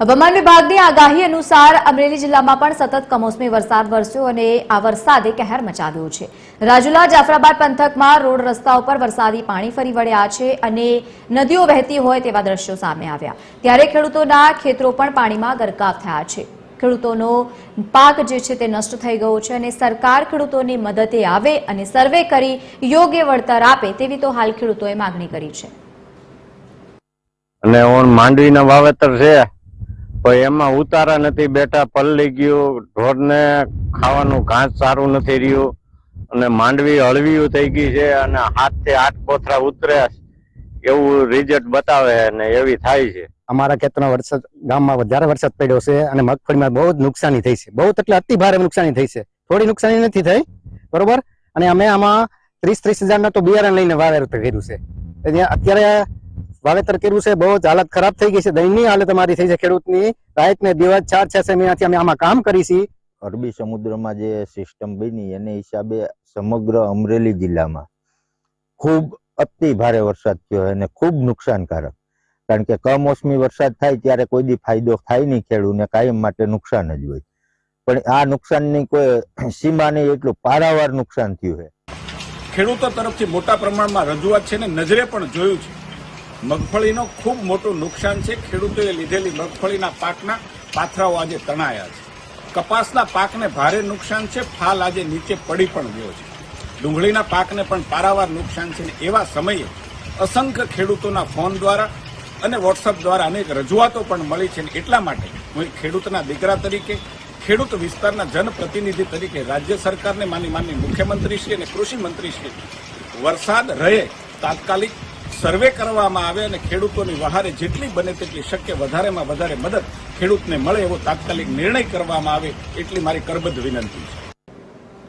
હવામાન વિભાગની આગાહી અનુસાર અમરેલી જિલ્લામાં પણ સતત કમોસમી વરસાદ વરસ્યો અને આ વરસાદે કહેર મચાવ્યો છે. રાજુલા, જાફરાબાદ પંથકમાં રોડ રસ્તા ઉપર વરસાદી પાણી ફરી વળ્યા છે અને નદીઓ વહેતી હોય તેવા દ્રશ્યો સામે આવ્યા. ત્યારે ખેડૂતોના ખેતરો પણ પાણીમાં ગરકાવ થયા છે. ખેડૂતોનો પાક જે છે તે નષ્ટ થઈ ગયો છે અને સરકાર ખેડૂતોની મદદે આવે અને સર્વે કરી યોગ્ય વળતર આપે તેવી તો હાલ ખેડૂતોએ માગણી કરી છે. અને માંડવીના વાવેતર છે. એમાં ઉતારા નથી બેઠા, પલળી ગયું, ઢોરને ખાવાનું ઘાસ સારું નથી રહ્યું અને માંડવી હળવીયું થઈ ગઈ છે અને હાથથી આઠ કોથરા ઉતરે એવું રિઝલ્ટ બતાવે અને એવી થાય છે. અમારા ખેતરમાં વરસાદ, ગામમાં વધારે વરસાદ પડ્યો છે અને મગફળીમાં બહુ જ નુકસાની થઈ છે. બહુ એટલે અતિ ભારે નુકસાની થઈ છે. થોડી નુકસાની નથી થઈ, બરોબર? અને અમે આમાં ત્રીસ ત્રીસ હજારના તો બિયારણ લઈને વાવેર કર્યું છે. અત્યારે વાવેતર કર્યું છે બહુ જ હાલત ખરાબ થઈ ગઈ છે. દયનીય હાલત અમારી થઈ છે ખેડૂતની. રાત ને દિવસ ચાર છ છ મહિનાથી અમે આમાં કામ કરી છીએ અરબી સમુદ્રમાં જે સિસ્ટમ બની એને હિસાબે સમગ્ર અમરેલી જિલ્લામાં ખૂબ અતિ ભારે વરસાદ થયો અને ખૂબ નુકસાનકારક. કારણ કે કમોસમી વરસાદ થાય ત્યારે કોઈ દી ફાયદો થાય નહીં ખેડૂતને કાયમ માટે નુકસાન જ હોય. પણ આ નુકસાનની કોઈ સીમા નહીં એટલું પારાવાર નુકસાન થયું છે. ખેડૂતો તરફથી મોટા પ્રમાણમાં રજૂઆત છે ને નજરે પણ જોયું છે. મગફળીનો ખૂબ મોટું નુકસાન છે. ખેડૂતોએ લીધેલી મગફળીના પાકના પાથરાઓ આજે તણાયા છે. કપાસના પાકને ભારે નુકસાન છે. ફાલ આજે નીચે પડી પણ ગયો છે. ડુંગળીના પાકને પણ પારાવાર નુકસાન છે એવા સમયે અસંખ્ય ખેડૂતોના ફોન દ્વારા અને વોટ્સઅપ દ્વારા અનેક રજૂઆતો પણ મળી છે એટલા માટે હું એક ખેડૂતના દીકરા તરીકે, ખેડૂત વિસ્તારના જનપ્રતિનિધિ તરીકે, રાજ્ય સરકારને માની માનની મુખ્યમંત્રીશ્રી અને કૃષિ મંત્રીશ્રી વરસાદ રહે તાત્કાલિક સર્વે કરવામાં આવે અને ખેડૂતોની વહારે જેટલી બને તેટલી શક્ય વધારેમાં વધારે મદદ ખેડૂતને મળે એવો તાત્કાલિક નિર્ણય કરવામાં આવે એટલી મારી કરબદ્ધ વિનંતી છે.